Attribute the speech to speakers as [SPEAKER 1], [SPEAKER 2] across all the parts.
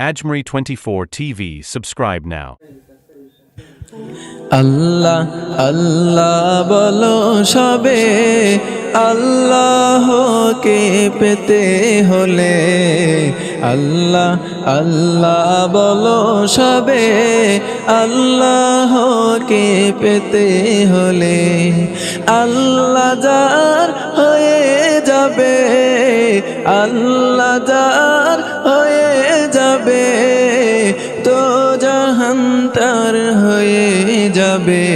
[SPEAKER 1] Ajmeri 24 TV. Subscribe now.
[SPEAKER 2] আল্লাহ আল্লাহ বলো সবে, আল্লাহকে পেতে হলে আল্লাহ আল্লাহ বলো সবে, আল্লাহকে পেতে হলে আল্লাহ যার হয়ে যাবে, আল্লাহ যার হয়ে যাবে তো জাহান্তার হয়ে যাবে।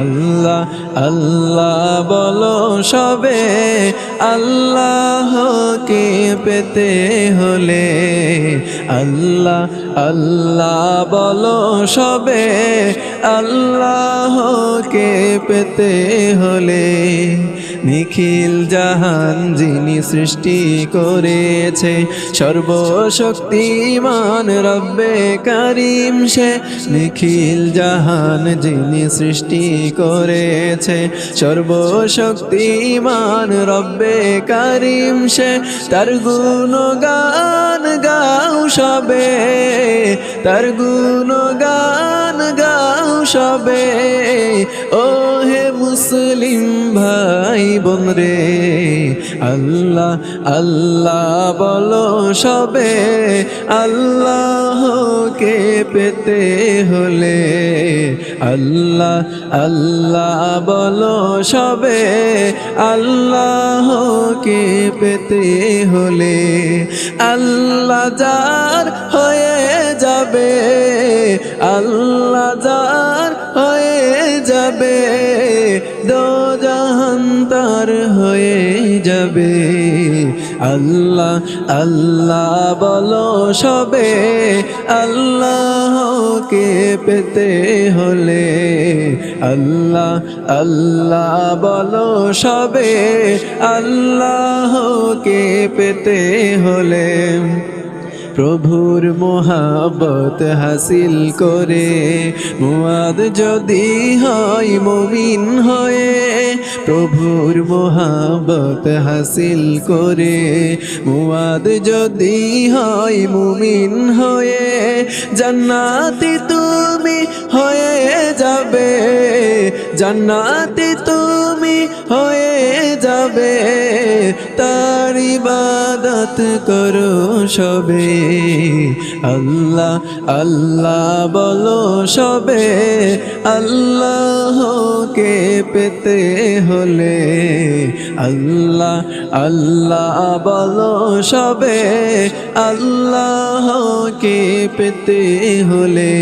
[SPEAKER 2] আল্লাহ আল্লাহ বলো সবে, আল্লাহকে পেতে হলে। আল্লাহ আল্লাহ বলো সবে, আল্লাহকে পেতে হলে। নিখিল জাহান যিনি সৃষ্টি করেছে, সর্বশক্তিমান রব্বে কারিম সে। নিখিল জাহান যিনি সৃষ্টি করেছে, সর্বশক্তিমান রব্বে কারিম সে। তার গুণ গান গাও সবে, তার গুণ গান গাও সবে। ও হে মুসলিম ভাই বোন রে, আল্লাহ আল্লাহ বলো সবে। আল্লাহকে পেতে হলে আল্লাহ আল্লাহ বলো সবে। আল্লাহকে পেতে হলে আল্লাহ যার হয়ে যাবে। আল্লাহ যার হয়ে যাবে, দো তার হয়ে যাবে। আল্লাহ আল্লাহ বলো সবে, আল্লাহকে পেতে হলে। আল্লাহ আল্লাহ বলো সবে, আল্লাহকে পেতে হলে। প্রভুর মোহাবত হাসিল করে। মুয়াদ যদি হয় মুমিন হয়ে, প্রভুর মোহাবত হাসিল করে। মুয়াদ যদি হয় মুমিন হয়ে, জান্নাতি তুমি হয়ে যাবে। জান্নাতি তুমি হয়ে যাবে। তার ইবাদত করো সবে। আল্লাহ আল্লাহ বলো সবে। আল্লাহকে পেতে হলে আল্লাহ আল্লাহ বলো সবে। আল্লাহকে পেতে হলে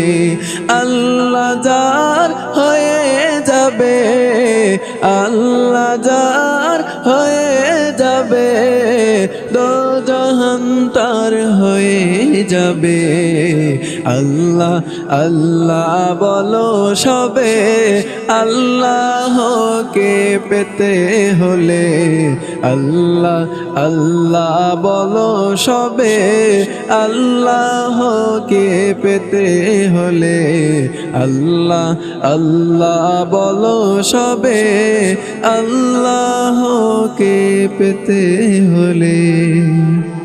[SPEAKER 2] আল্লাহ যার হয়ে যাবে। আল্লাহ যার হয়ে তার হয়ে যাবে। আল্লাহ আল্লাহ বলো সবে। আল্লাহকে পেতে হলে আল্লাহ আল্লাহ বলো সবে। আল্লাহকে পেতে হলে আল্লাহ আল্লাহ বলো সবে। আল্লাহকে পেতে হলে